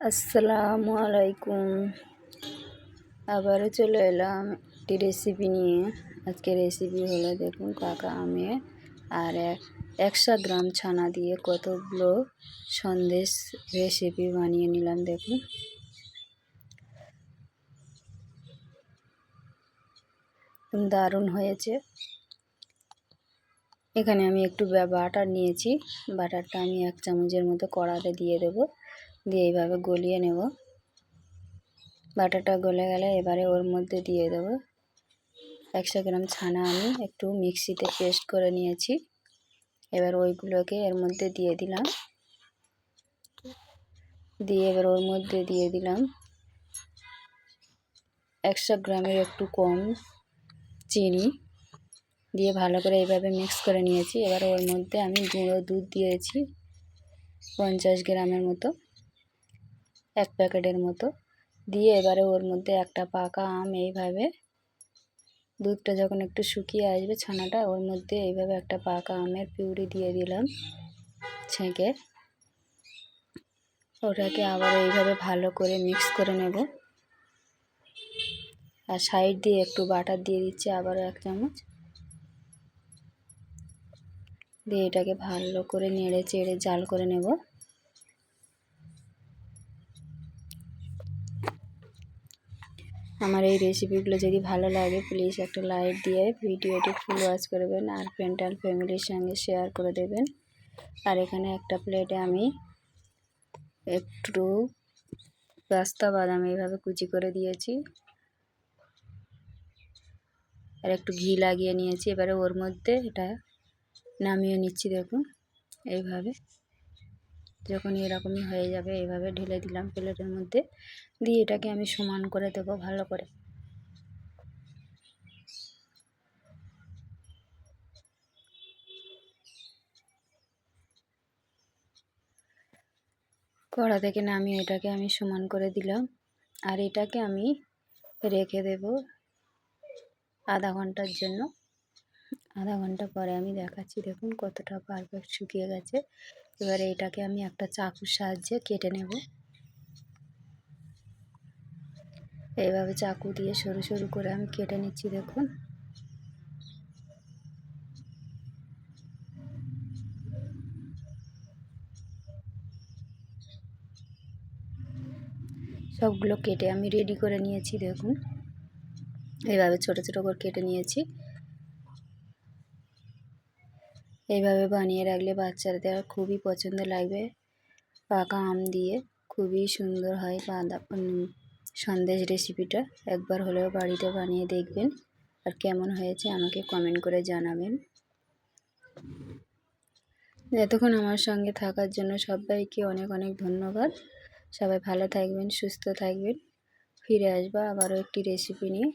আসসালামু আলাইকুম। আবারও চলে এলাম একটি রেসিপি নিয়ে। আজকে রেসিপি হলো দেখুন কাকা আমে আর একশো গ্রাম ছানা দিয়ে কতগুলো সন্দেশ রেসিপি বানিয়ে নিলাম দেখুন। দারুণ হয়েছে। এখানে আমি একটু বাটার নিয়েছি। বাটারটা আমি এক চামচের মতো কড়াতে দিয়ে দেবো। দিয়ে এইভাবে গলিয়ে নেব। বাটারটা গলে গেলে এবারে ওর মধ্যে দিয়ে দেবো। একশো গ্রাম ছানা আমি একটু মিক্সিতে পেস্ট করে নিয়েছি। এবার ওইগুলোকে এর মধ্যে দিয়ে দিলাম। দিয়ে এবার ওর মধ্যে দিয়ে দিলাম একশো গ্রামের একটু কম চিনি। দিয়ে ভালো করে এইভাবে মিক্স করে নিয়েছি। এবার ওর মধ্যে আমি গুঁড়ো দুধ দিয়েছি পঞ্চাশ গ্রামের মতো। এক প্যাকেটের মতো। দিয়ে এবারে ওর মধ্যে একটা পাকা আম এইভাবে, দুধটা যখন একটু শুকিয়ে আসবে ছানাটা, ওর মধ্যে এইভাবে একটা পাকা আমের পিউরি দিয়ে দিলাম ছেঁকে। ওটাকে আবার এইভাবে ভালো করে মিক্স করে নেব। আর সাইড দিয়ে একটু বাটার দিয়ে দিচ্ছি আবারও এক চামচ। দিয়ে এটাকে ভালো করে নেড়ে চেড়ে জাল করে নেব। আমার এই রেসিপিগুলো যদি ভালো লাগে প্লিজ একটা লাইক দিয়ে ভিডিওটি ফুল ওয়াচ করবেন আর ফ্রেন্ড অ্যান্ড ফ্যামিলির সঙ্গে শেয়ার করে দেবেন। আর এখানে একটা প্লেটে আমি একটু রাস্তা বাদাম এইভাবে কুচি করে দিয়েছি। আর একটু ঘি লাগিয়ে নিয়েছি। এবারে ওর মধ্যে এটা নামিয়ে নিচ্ছি, দেখুন, এইভাবে। যখন এরকমই হয়ে যাবে এইভাবে ঢেলে দিলাম প্লেটের মধ্যে। দিয়ে এটাকে আমি সমান করে দেবো ভালো করে। কড়া থেকে নামিয়ে এটাকে আমি সমান করে দিলাম। আর এটাকে আমি রেখে দেব আধা ঘণ্টার জন্য। আধা ঘণ্টা পরে আমি দেখাচ্ছি, দেখুন কতটা পারফেক্ট শুকিয়ে গেছে। এবারে এটাকে আমি একটা চাকুর সাহায্যে কেটে নেব। এইভাবে চাকু দিয়ে সরু সরু করে আমি কেটে নিচ্ছি, দেখুন। সবগুলো কেটে আমি রেডি করে নিয়েছি, দেখুন। এইভাবে ছোট ছোট করে কেটে নিয়েছি। এইভাবে বানিয়ে রাখলে বাচ্চাদের খুবই পছন্দ লাগবে। পাকা আম দিয়ে খুবই সুন্দর হয় বাঁধা সন্দেশ রেসিপিটা একবার হলেও বাড়িতে বানিয়ে দেখবেন। আর কেমন হয়েছে আমাকে কমেন্ট করে জানাবেন। এতক্ষণ আমার সঙ্গে থাকার জন্য সবাইকে অনেক অনেক ধন্যবাদ। সবাই ভালো থাকবেন, সুস্থ থাকবেন। ফিরে আসব আবারও একটি রেসিপি নিয়ে।